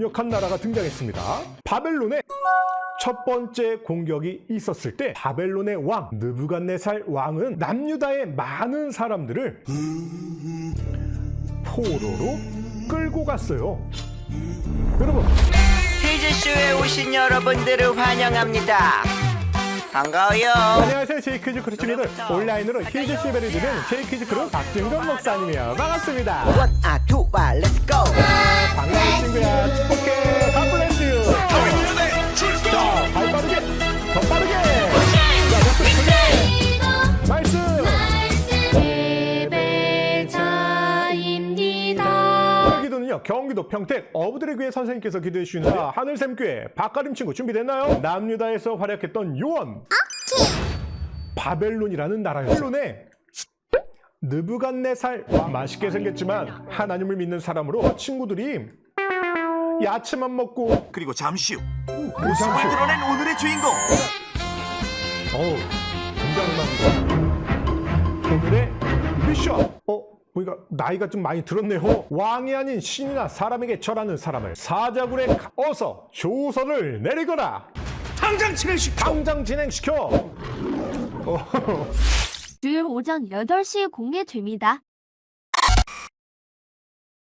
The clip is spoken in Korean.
강력한 나라가 등장했습니다. 바벨론에 첫 번째 공격이 있었을 때 바벨론의 왕 느부갓네살 왕은 남유다의 많은 사람들을 포로로 끌고 갔어요. 여러분 퀴즈쇼에 오신 여러분들을 환영합니다. 반가워요. 안녕하세요 제이크즈 크루츠입니다. 온라인으로 퀴즈 시베를 드리는 제이크즈 크루 박진건 목사님이요. 반갑습니다. 원, 아, 투, 아, 렛츠 고! 오늘 기도는요 경기도 평택 어부들의 교회 선생님께서 기도해 주시는 자, 하늘샘교회 박가림 친구 준비됐나요? 남유다에서 활약했던 요원 바벨론이라는 나라였어요 바벨론에 느부갓네살 맛있게 생겼지만 하나님을 믿는 사람으로 친구들이 야채만 먹고 그리고 잠시 후 모습을 드러낸 오늘의 주인공 어우, 등장음악이다. 오늘의 미션. 어, 보니까 나이가 좀 많이 들었네요. 왕이 아닌 신이나 사람에게 절하는 사람을 사자굴에 가- 어서 조서를 내리거라. 당장 진행시켜 당장 진행시켜. 어, 주일 오전 8시에 공개됩니다.